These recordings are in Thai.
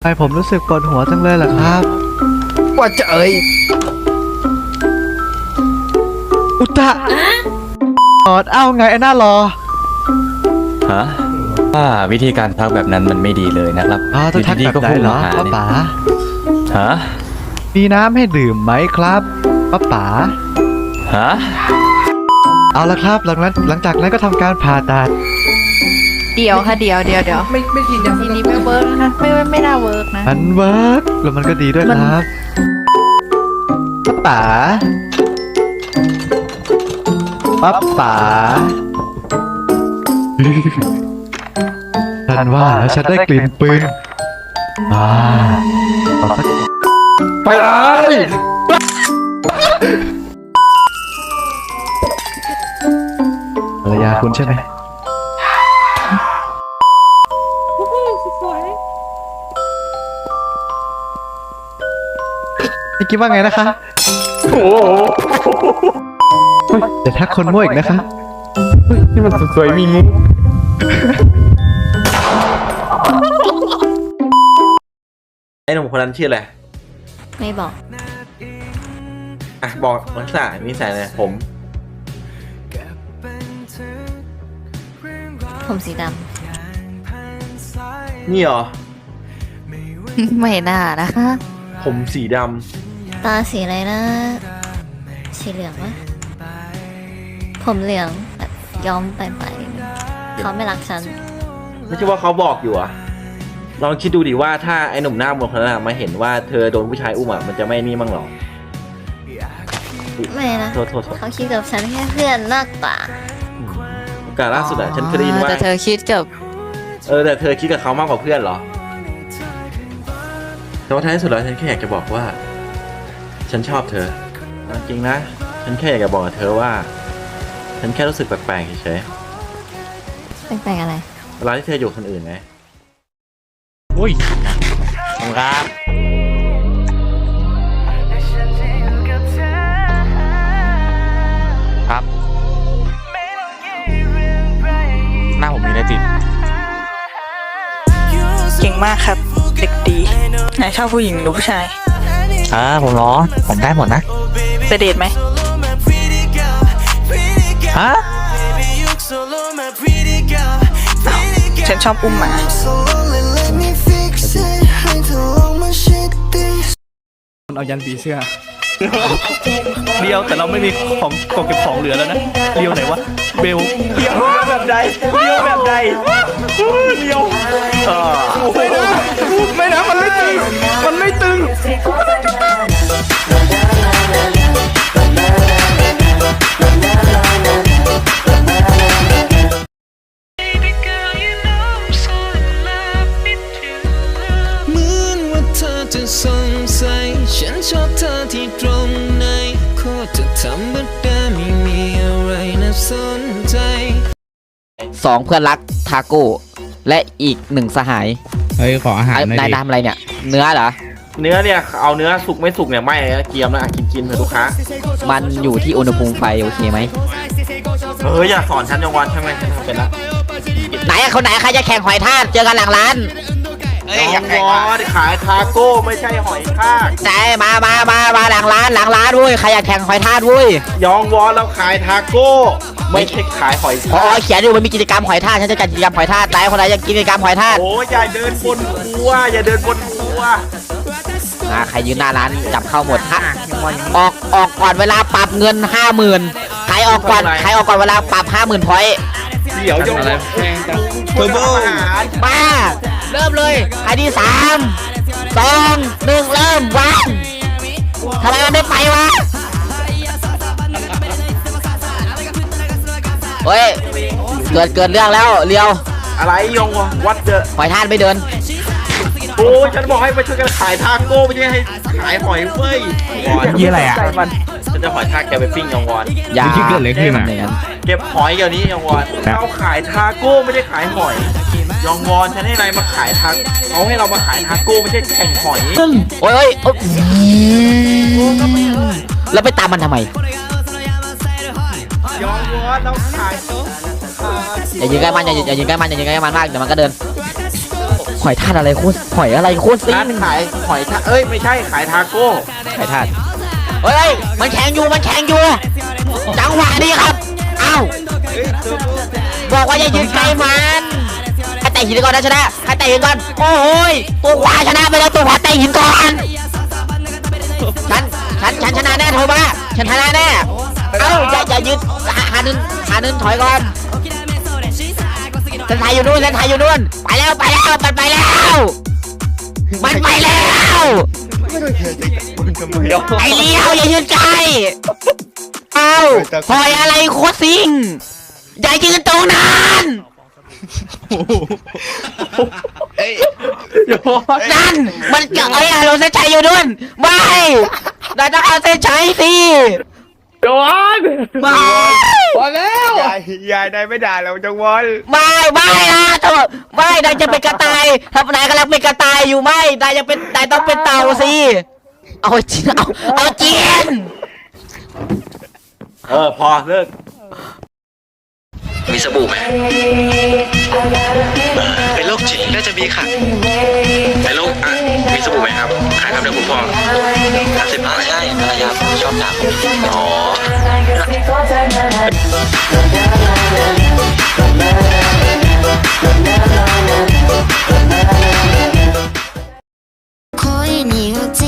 ทำไมผมรู้สึกปวดหัวจังเลยล่ะครับ ว่าจะเอ่ยอุตะ ออดเอ้าไงไอ้หน้ารอฮะว่าวิธีการทักแบบนั้นมันไม่ดีเลยนะครับอ๋อต้องทักยู่แบบดีๆไหนพูดเหรอมาหาป้าเนี่ยป๋าฮะมีน้ำให้ดื่มไหมครับป้าป๋าฮะเอาละครับ หลังนั้นหลังจากนั้นก็ทำการผ่าตัด เดี๋ยวค่ะเดี๋ยวเดี๋ยวเดี๋ยวไม่ไม่กินยาทีนี้ไม่เวิร์กนะคะไม่ไม่น่าเวิร์กนะ มันเวิร์กแล้วมันก็ดีด้วยครับป้าป๋า ป้าป๋าฉันว่าแล้วฉันได้กลิ่นปืนอ่าขอสักไปเลยภรรยาคุณใช่ไหมไม่คิดว่าไงนะคะ โอ้โห แต่ถ้าคนมั่วอีกนะคะนี่มันสวยๆมีงูไอ้หนุ่มคนนั้นชื่ออะไร ไม่บอก อะ บอกลักษณะนิสัยเลยผม ผมสีดนี่เหรอ ไม่น่านะคะ ผมสีดำ ตาสีอะไรนะ สีเหลืองวะ ผมเหลืองแบบย้อมไปไปเขาไม่รักฉันำไม่ใช่ว่าเขาบอกอยู่เหรอะลองคิดดูดิว่าถ้าไอ้หนุ่มหน้ามนต์คนนั้นอะมาเห็นว่าเธอโดนผู้ชายอุ้มอะมันจะไม่นี่มั้งหรอไม่นะ โทษโทษโทษเขาคิดกับฉันแค่เพื่อนมากกว่าโอกาสล่าสุดอะฉันเคยได้ยินว่า แต่เธอคิดกับเออแต่เธอคิดกับเขามากกว่าเพื่อนเหรอ แต่ว่าท้ายสุดแล้วฉันแค่อยากจะบอกว่า ฉันชอบเธอเอาจริงนะ ฉันแค่อยากจะบอกกับเธอว่า ฉันแค่รู้สึกแปลกๆเฉยแปลกๆอะไร ๆเวลาที่เธออยู่กับคนอื่นไงอุ้ยขอบคุณครับ ครับ หน้าผมมีอะไรติด เก่งมากครับ เด็กดีไหนชอบผู้หญิงหรือผู้ชาย อ่าผมร้อนผมได้หมดนะ ไปเดทไหม ฮะฉันชอบอุ้มหมาเอายันผีเสื้อเดียวแต่เราไม่มีของกองเก็บของเหลือแล้วนะเดียวไหนวะเบลเดียวแบบใดเดียวแบบใดเดียวอ่าโอ้โหไม่นะมันไม่ตึงมันไม่ตึง สงสัยฉันชอบเธอที่ตรงไหนโคตรจะธรรมดาไม่มีอะไรน่าสนใจสองเพื่อนรักทาโก้และอีกหนึ่งสหายเฮ้ยขออาหารหน่อยนายดิทำอะไรเนี่ย เนื้อเหรอ เนื้อเนี่ยเอาเนื้อสุกไม่สุกเนี่ยไม่นะเกียมนะอะกินกินเถอะลูกค้ามันอยู่ที่อุณหภูมิไฟโอเคไหม เอออย่าสอนฉันจังวันใช่ไหมฉันทำเป็นละไหนอะคนไหนใครจะแข่งหอยทากเจอกันหลังร้านน้องวอดขายทาโก้ไม่ใช่หอยทากไหนมามามามาหลังร้านหลังร้านเว้ยใครอยากแข่งหอยทากเว้ยยองวอนเราขายทาโก้ ไม่ใช่ขายหอยอ๋อทากเขียนอยู่มันมีกิจกรรมหอยทากฉันจะจัดกิจกรรมหอยทากไหนคนไหนอยากกิจกรรมหอยทากโอ้ยอย่าเดินบนครัวอย่าเดินบนครัวอ่าใครยืนหน้าร้านจับเข้าหมดฮะออกออกก่อนเวลาปรับเงินห้าหมื่น ใครออกก่อนใครออกก่อนเวลาปรับห้าหมื่นพอยต์เดี๋ยวยองวอนเทอร์โบอาหารมาเริ่มเลยอันที่สามสองหนึ่งเริ่มวางทำไมมันไม่ไปวะเฮ้ยเกิดเกิดเรื่องแล้วเลียวอะไรยองวอนวัดเดอะหอยทานไม่เดินโอ้ยฉันบอกให้มาช่วยกันขายทาโก้ไม่ใช่ให้ขายหอยเว้ยยี่อะไรอะใจมันฉันจะหอยทากแกไปปิ้งยองวอน อย่าเมื่อกี้เกิดอะไรขึ้นอะย่างนั้นเก็บหอยเดี๋ยวนี้ยองวอนครับเราขายทาโก้ไม่ได้ขายหอยยองวอนฉันให้นายมาขายทาเขาให้เรามาขายทาโก้ไม่ใช่แข่งหอยโอ้ยโอ้ยโอ้ยแล้วไปตามมันทำไมยองวอนเราขายอย่ายิงใกล้มันอย่าอย่ายิงใกล้มันอย่ายิงใกล้มันมากเดี๋ยวมันก็เดินหอยทาดอะไรโคตรหอยอะไรโคตรซิ่ร้านงขายหอยทาเอ้ยไม่ใช่ขายทาโก้หอยทาด เฮ้ย มันแข็งอยู่ มันแข็งอยู่ จังหวะนี้ครับ เอ้า บอกว่าอย่ายิงใกลมันให้แต่หินก่อนนะชนะให้แต่หินก่อน โอ้โยตัวขวาชนะไปแล้วตัวขวาแต่หินก่อน ฉัน ฉัน ฉันชนะแน่โทรมาฉันชนะแน่ เอ้า อย่าอย่ายืนหาหานึนหานึนถอยก่อนเส้นไทยอยู่นู่นเส้นไทยอยู่นู่น ไปแล้ว ไปแล้ว มันไปแล้ว มันไปแล้ว ไอ้เลี้ยวอย่ายืนใกลเอ้าถอยอะไรโคตรซิงอย่ายืนตรงนั้นนั่นมันจะไอ้เราเส้นชัยอยู่ด้วยไม่เราต้องเอาเส้นชัยสิ โดนไม่ พอแล้วยายยายนายไม่ด่าเราจังวอนไม่ไม่นะโทษไม่นายจะเป็นกระต่ายถ้านายกำลังเป็นกระต่ายอยู่ไม่นายจะเป็นนายต้องเป็นเต่าสิเอาจริงเอาเอาจริงเออ พอเลิก มีสบู่ไหมเป็นโรค จิตน่าจะมีค่ะเป็นโรคอ่ะมีสบู่ไหมครับ ขายครับเดี๋ยวคุณพ่อสามสิบบาทใช่ภรรยาผมชอบถามอ๋อ 恋に落ち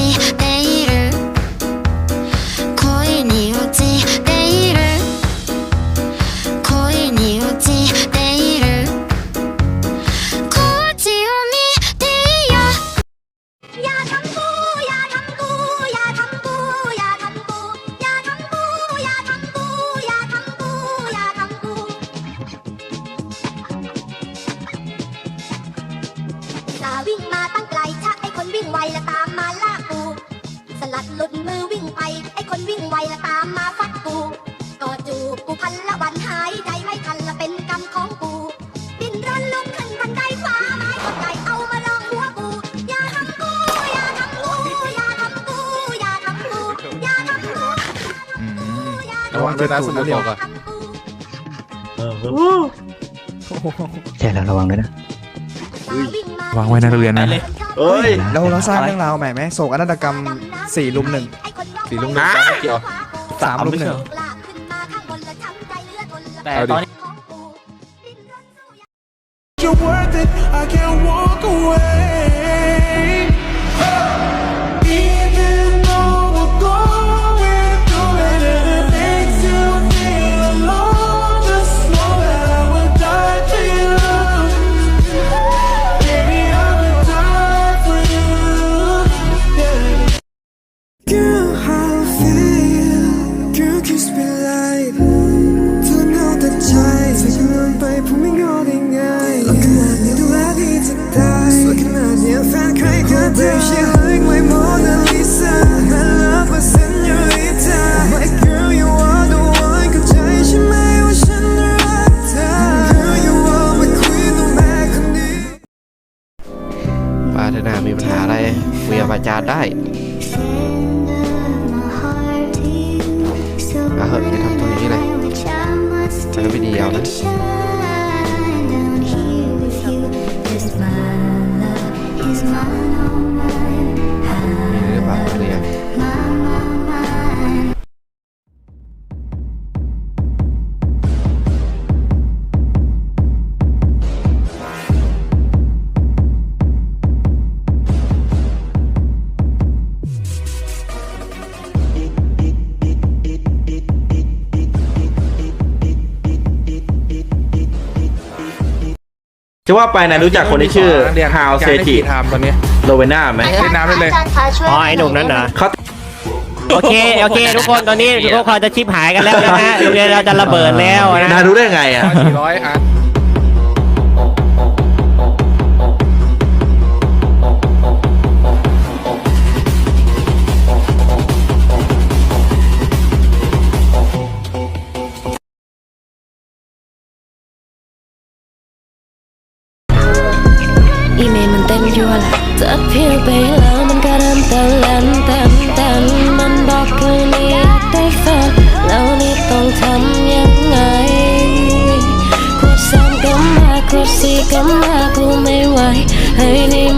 ระวังด้วยนะสมุดบอกอะใช่แล้วระวังด้วยนะวางไว้นะนักเรียนนะเอ้ยเราเราสร้างเรื่องราวใหม่ไหมโศกนาฏกรรมสี่ลุมหนึ่งสีลุงหนึ่งไม่เกี่ยวสามลุมหนึ่งแต่ตอน เหอะอย่าทำตัวอย่างนี้เลยมันก็ไม่ดีเอานะ ว่าไปนะรู้จักคนที่ชื่อฮาวเซจิทำตอนนี้โรเวน่าไหมเล่นน้ำได้เลยอ๋อไอ้หนุ่มนั้นเหรอเขาโอเค โอเค ทุกคนตอนนี้ทุกคนจะชิปหายกันแล้วนะฮะโรงเรียนเราจะระเบิดแล้วนะนารู้ได้ไงอะสี่ร้อยอะ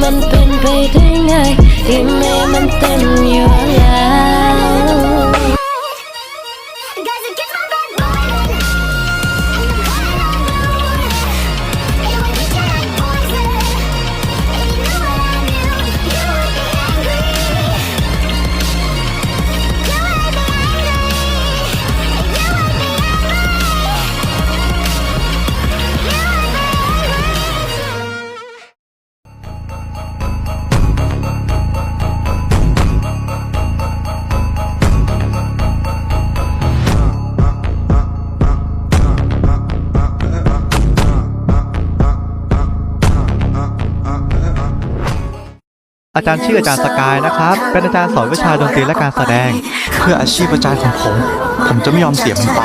มันเป็นไปได้ไงที่แม่มันเต็มอยู่แล้ว อาจารย์ชื่ออาจารย์สกายนะครับ เป็นอาจารย์สอนวิชาดนตรีและการแสดง เพื่ออาชีพอาจารย์ของผม ผมจะไม่ยอมเสียมันไป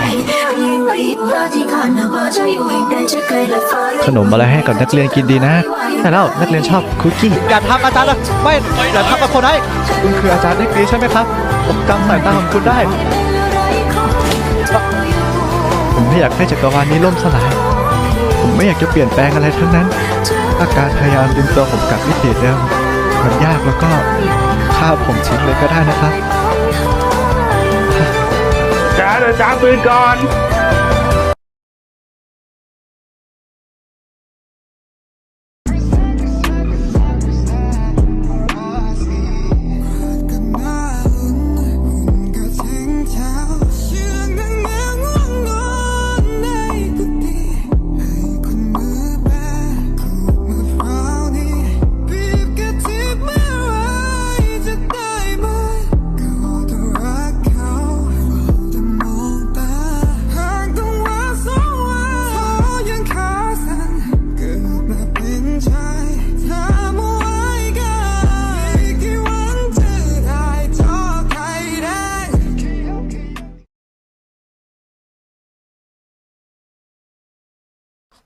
ขนมอะไรให้กับนักเรียนกินดีนะ แต่แล้วนักเรียนชอบคุกกี้ อย่าทำอาจารย์นะไม่อย่าทำกับคนได้คุณคืออาจารย์ที่ดีใช่ไหมครับ ผมจำสายตาของคุณได้ ผมไม่อยากให้จักรวาลนี้ล่มสลาย ผมไม่อยากจะเปลี่ยนแปลงอะไรทั้งนั้น อาการพยายามดึงตัวผมกลับมิติเดิม มันยากแล้วก็ฆ่าผมทิ้งเลยก็ได้นะครับ จ้าเดี๋ยวจ้างปืนก่อน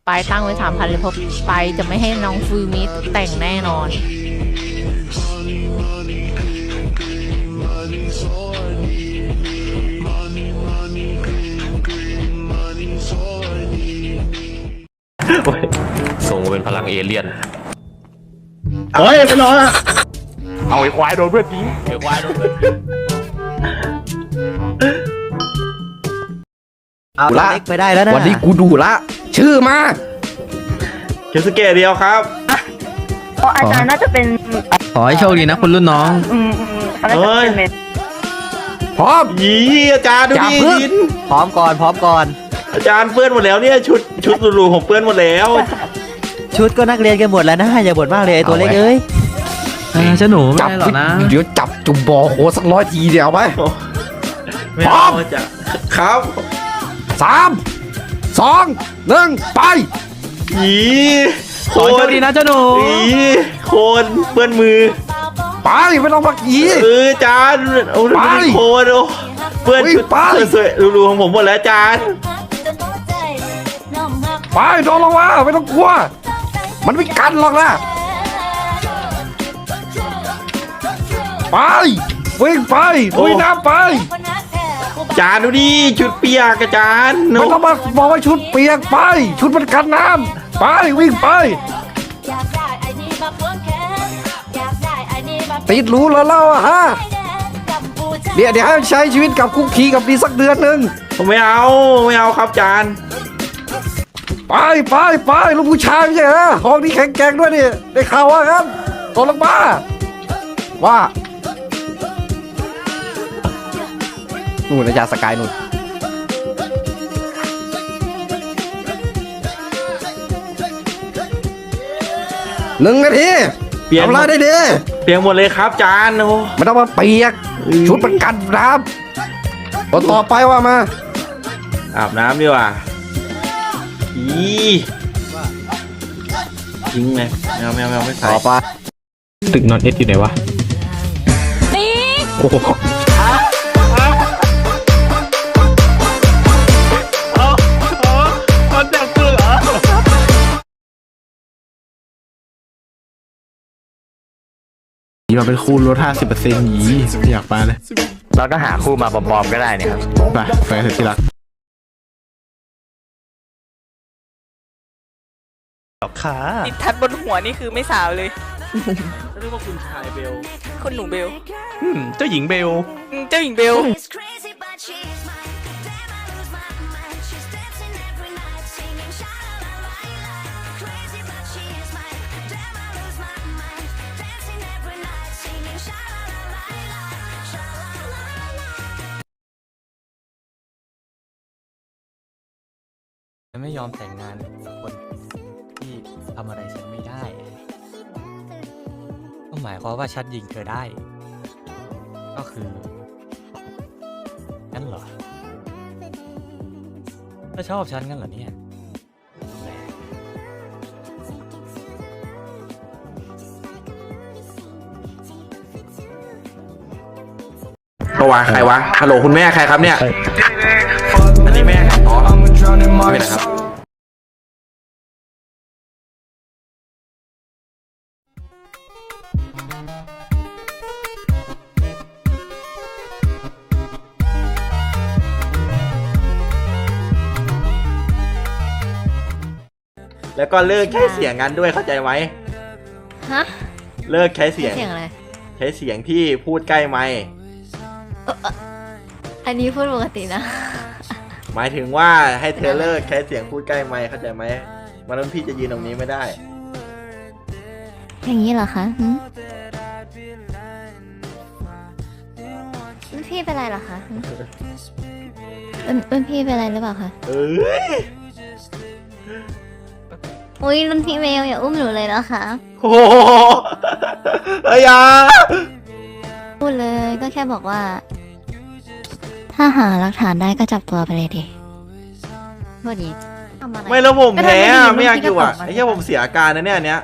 ไปตั้งไว้สามพันเลยเพราะไปจะไม่ให้น้องฟูมิแต่งแน่นอนส่งมาเป็นพลังเอเลี่ยนเฮ้ยไปรอเอาไอ้ควายโดนเพื่อนยิงเดี๋ยวควายโดนเอาละไปได้แล้วนะวันนี้กูดูละ ชื่อมาเคสเกตเดียวครับอาจารย์น่าจะเป็นขอให้โชคดีนะคุณรุ่นน้อง อืมอืมเขาน่าจะเป็นเมนพร้อม ยีอาจารย์ดูจับดิเพื่อนยินพร้อมก่อนพร้อมก่อน อาจารย์เปื้อนหมดแล้วเนี่ยชุดชุดหรูๆของเปื้อนหมดแล้ว ชุดก็นักเรียนกันหมดแล้วนะอย่าบ่นมากเลยไอ้ตัวเล็กเอ้ยเจ้าหนูไม่ได้หรอกนะ เดี๋ยวจับจุ่มบอโหสักร้อยทีเดียวไปไม่เอาอาจารย์ครับสาม สองหนึ่งไปยีโคขอให้โชนคดีนะเจ้าหนูยีโคนเปื้อนมือไปไม่ต้องมากี้เอออาจารย์โอ้ไปดูดิโคนโอ้เปื้อนอุ๊ยชุดไปสวยๆหรูๆของผมหมดแล้วอาจารย์ไปโดนลงมาไม่ต้องกลัว มันไม่กันหรอกนะไปวิ่งไปลุยน้ำไปอา จารย์ดูดิชุดเปียกอาจารย์ไม่ต้องมาบอกว่าชุดเปียกไป ชุดมันกันน้ำไปวิ่งไป ติดรู้แล้วเล่าอะฮะเดี๋ยวเดี๋ยวให้ใช้ชีวิตกับคุกคีกับดีสักเดือนหนึ่งผมไม่เอาไม่เอาครับอาจารย์ไปไปไปลูกผู้ชายไม่ใช่เหรอห้องนี้แข็งแกร่งด้วยนี่ได้ข่าวว่าครับตกลงมาว่า นู่นอาจารย์สกายนู่นหนึ่งนาทีเปลี่ยนทำลายได้ดีเปียกหมดเลยครับอาจารย์โอ้ไม่ต้องมาเปียก ชุดมันกันน้ำคนต่อไปว่ามา อาบน้ำดีกว่าอีทิ้งเลยแมวแมวแมวไม่ใส่ต่อไปตึกนอนเอ็ดอยู่ไหนวะโอ้โห มาเป็นคู่ลดห้าสิบเปอร์เซ็นต์หนีไม่อยากมาเลยเราก็หาคู่มาปลอมๆก็ได้เนี่ยครับ ไปไปเถอะที่รักดอกขาติดทัดบนหัวนี่คือไม่สาวเลย เรียกว่าคุณชายเบล คุณหนูเบล อืมเจ้าหญิงเบลอืมเจ้าหญิงเบล ไม่ยอมแต่งงานกับคนที่ทำอะไรฉันไม่ได้ ก็หมายความว่าฉันยิงเธอได้ ก็คืองั้นเหรอเธอชอบฉันงั้นเหรอเนี่ยแหมก็วะใครวะฮัลโหลคุณแม่ใครครับเนี่ย อันนี้แม่ครับอ๋อไม่เป็นไรครับ แล้วก็เลิกใช้เสียงงั้นด้วยเข้าใจไหมฮะเลิกใช้เสียง เสียงอะไร ใช้เสียงที่พูดใกล้ไมค์อันนี้พูดปกตินะ หมายถึงว่าให้เธอเลิกใช้เสียงพูดใกล้ไมค์เข้าใจไหมวันนั้นพี่จะยืนตรงนี้ไม่ได้ อย่างนี้เหรอคะหืมรุ่นพี่เป็นไรเหรอคะหืมรุ่นรุ่นพี่เป็นไรหรือเปล่าคะ เอ้ย อุ้ยรุ่นพี่เมลอย่าอุ้มหนูเลยนะคะโอ้โหเอ้ยอยาพูดเลยก็แค่บอกว่า ถ้าหาหลักฐานได้ก็จับตัวไปเลยดิพูดดีทำอะไรไม่แล้วผมแพ้อะก็ทำไม่ดีไม่อยากอยู่อะมันก็ตอบมาไอ้เหี้ยผมเสียอาการนะเนี่ยอันเนี้ย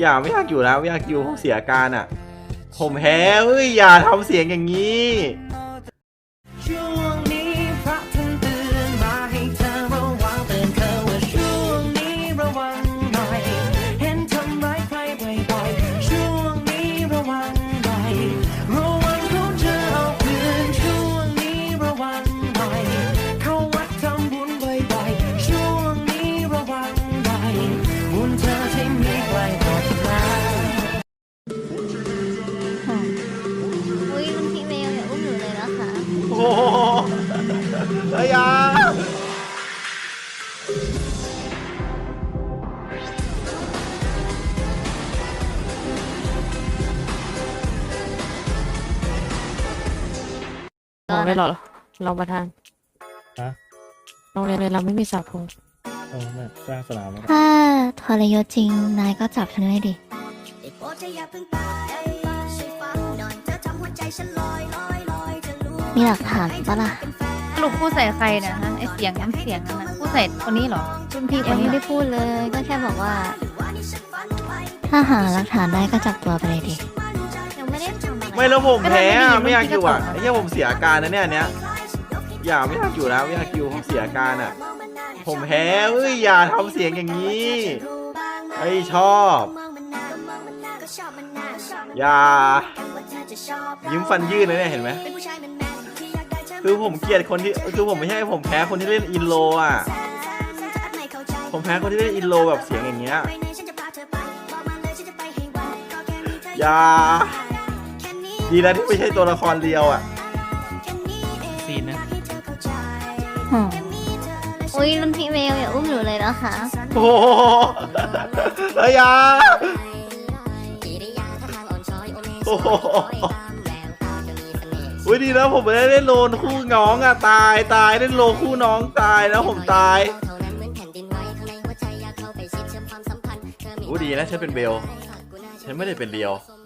อย่าไม่อยากอยู่แล้วไม่อยากอยู่ผมเสียอาการอะ ผมแพ้เอ้ยอย่าทำเสียงอย่างนี้ เอ้ยอยามองไม่หรอเราประทานฮะ โรงเรียนเราไม่มีสาผมโอ้แม่สร้างสนามแล้วถ้าทรยศจริง นายก็จับฉันไว้ดิ ได้โปรดเธออย่าเพิ่งไปช่วยฟังหน่อยเธอทำหัวใจฉันลอยลอยลอยจะรู้มีหลักฐานปะล่ะ สรุปพูดใส่ใครเนี่ยฮะไอเสียงน้ำเสียงนั่นน่ะพูดใส่คนนี้เหรอรุ่นพี่คยันงนี้ไม่เหรได้อพูดเลย ก็แค่บอกว่า ถ้าหาหลักฐานได้ก็จับตัวไปเลยดิยังไม่ได้ทำอะไรไม่แล้วผมแพ้อะไม่อยากอยู่อะไอ้เหี้ยผมเสียอาการนะเนี่ยอันเนี้ยอย่าไม่อยากอยู่แล้วไม่อยากอยู่ผมเสียอาการอะ ผมแพ้เอ้ยอย่าทำเสียงอย่างนี้ไอ้ชอบ อย่ายิ้มฟันยื่นเลยเนี่ยเห็นไหม คือผมเกลียดคนที่คือผมไม่ใช่ผมแพ้คนที่เล่นอินโลอะผมแพ้คนที่เล่นอินโลแบบเสียงอย่างเงี้ยอย่าดีแล้วที่ไม่ใช่ตัวละครเดียวอะซีนนะอืมอุ้ยรุ่นพี่เมลอย่าอุ้มหนูเลยนะคะโอ้โหเอ้ยอยาโอ้โห อุ้ยดีนะผมไม่ได้เล่นโลนคู่น้องอะตายตายเล่นโลคู่น้องตายแล้วผมตายอู้ดีนะฉันเป็นเบลฉันไม่ได้เป็นเรียวโ